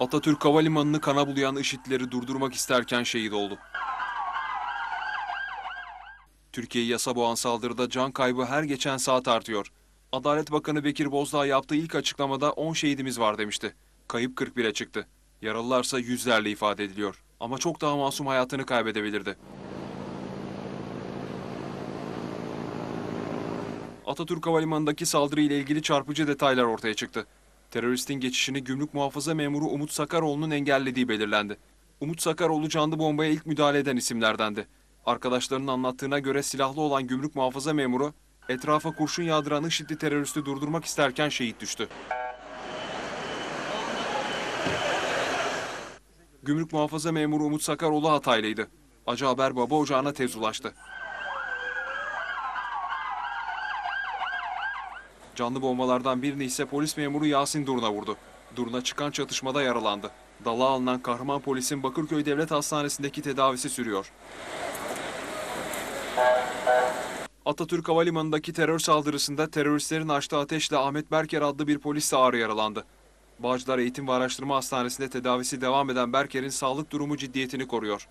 Atatürk Havalimanı'nı kana bulayan IŞİD'leri durdurmak isterken şehit oldu. Türkiye'yi yasa boğan saldırıda can kaybı her geçen saat artıyor. Adalet Bakanı Bekir Bozdağ yaptığı ilk açıklamada 10 şehidimiz var demişti. Kayıp 41'e çıktı. Yaralılarsa yüzlerle ifade ediliyor. Ama çok daha masum hayatını kaybedebilirdi. Atatürk Havalimanı'ndaki saldırı ile ilgili çarpıcı detaylar ortaya çıktı. Teröristin geçişini gümrük muhafaza memuru Umut Sakaroğlu'nun engellediği belirlendi. Umut Sakaroğlu canlı bombaya ilk müdahale eden isimlerdendi. Arkadaşlarının anlattığına göre silahlı olan gümrük muhafaza memuru etrafa kurşun yağdıran IŞİD'li teröristi durdurmak isterken şehit düştü. Gümrük muhafaza memuru Umut Sakaroğlu Hataylıydı. Acı haber baba ocağına tez ulaştı. Canlı bombalardan birini ise polis memuru Yasin Durna vurdu. Durna çıkan çatışmada yaralandı. Dala alınan kahraman polisin Bakırköy Devlet Hastanesi'ndeki tedavisi sürüyor. Atatürk Havalimanı'ndaki terör saldırısında teröristlerin açtığı ateşle Ahmet Berker adlı bir polis de ağır yaralandı. Bağcılar Eğitim ve Araştırma Hastanesi'nde tedavisi devam eden Berker'in sağlık durumu ciddiyetini koruyor.